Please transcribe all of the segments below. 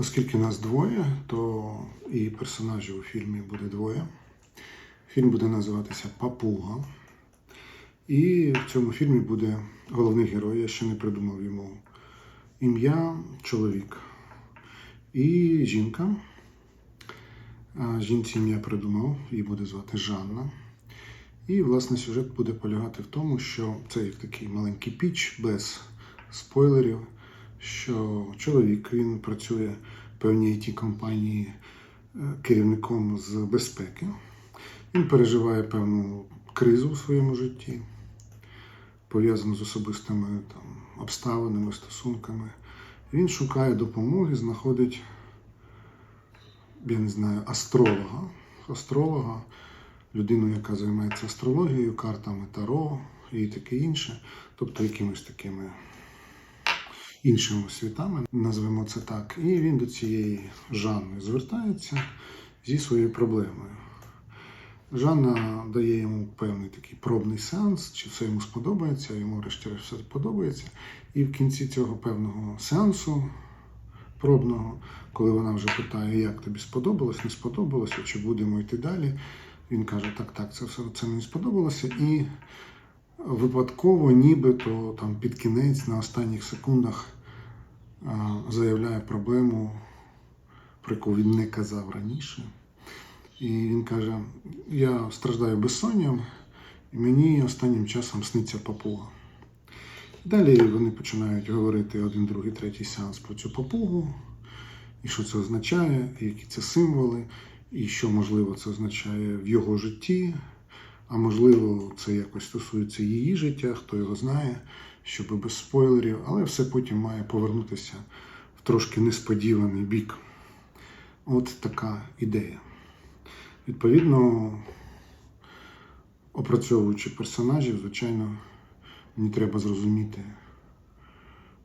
Оскільки нас двоє, то і персонажів у фільмі буде двоє. Фільм буде називатися Папуга. І в цьому фільмі буде головний герой, я ще не придумав йому ім'я, чоловік. І жінка. Жінці ім'я придумав, її буде звати Жанна. І, власне, сюжет буде полягати в тому, що це як такий маленький піч без спойлерів, що чоловік він працює в певній it компанії е, керівником з безпеки. Він переживає певну кризу в своєму житті, пов'язану з особистими там, обставинами, стосунками. Він шукає допомоги, знаходить, я не знаю, астролога. Астролога, людину, яка займається астрологією, картами Таро і таке інше, тобто якимись такими іншими світами, назвемо це так. І він до цієї Жанни звертається зі своєю проблемою. Жанна дає йому певний такий пробний сеанс, чи все йому сподобається, йому врешті-решт все подобається. І в кінці цього певного сеансу пробного, коли вона вже питає, як тобі сподобалось, не сподобалося, чи будемо йти далі. Він каже, так, так, це все це мені сподобалося. І випадково, нібито там під кінець на останніх секундах заявляє проблему, про яку він не казав раніше. І він каже: я страждаю безсонням, і мені останнім часом сниться папуга. Далі вони починають говорити один, другий, третій сеанс про цю папугу, і що це означає, і які це символи, і що, можливо, це означає в його житті, а можливо, це якось стосується її життя, хто його знає, щоб без спойлерів, але все потім має повернутися в трошки несподіваний бік. От така ідея. Відповідно, опрацьовуючи персонажів, звичайно, мені треба зрозуміти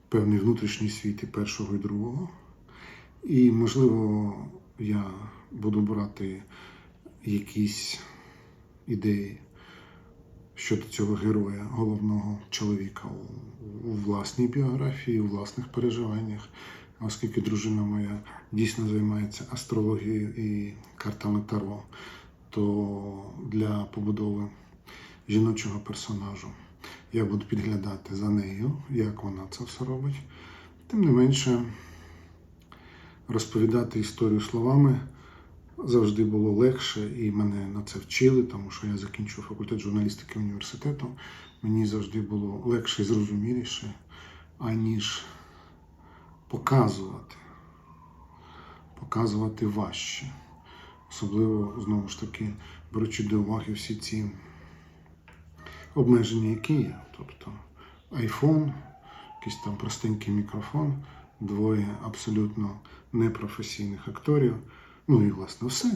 певний внутрішній світ і першого і другого. І, можливо, я буду брати якісь ідеї щодо цього героя, головного чоловіка у, власній біографії, у власних переживаннях, оскільки дружина моя дійсно займається астрологією і картами Таро, то для побудови жіночого персонажу я буду підглядати за нею, як вона це все робить. Тим не менше, розповідати історію словами завжди було легше, і мене на це вчили, тому що я закінчив факультет журналістики університету. Мені завжди було легше і зрозуміліше, аніж показувати. Показувати важче. Особливо, знову ж таки, беручи до уваги всі ці обмеження, які є. Тобто iPhone, якийсь там простенький мікрофон, двоє абсолютно непрофесійних акторів. Ну і власне все.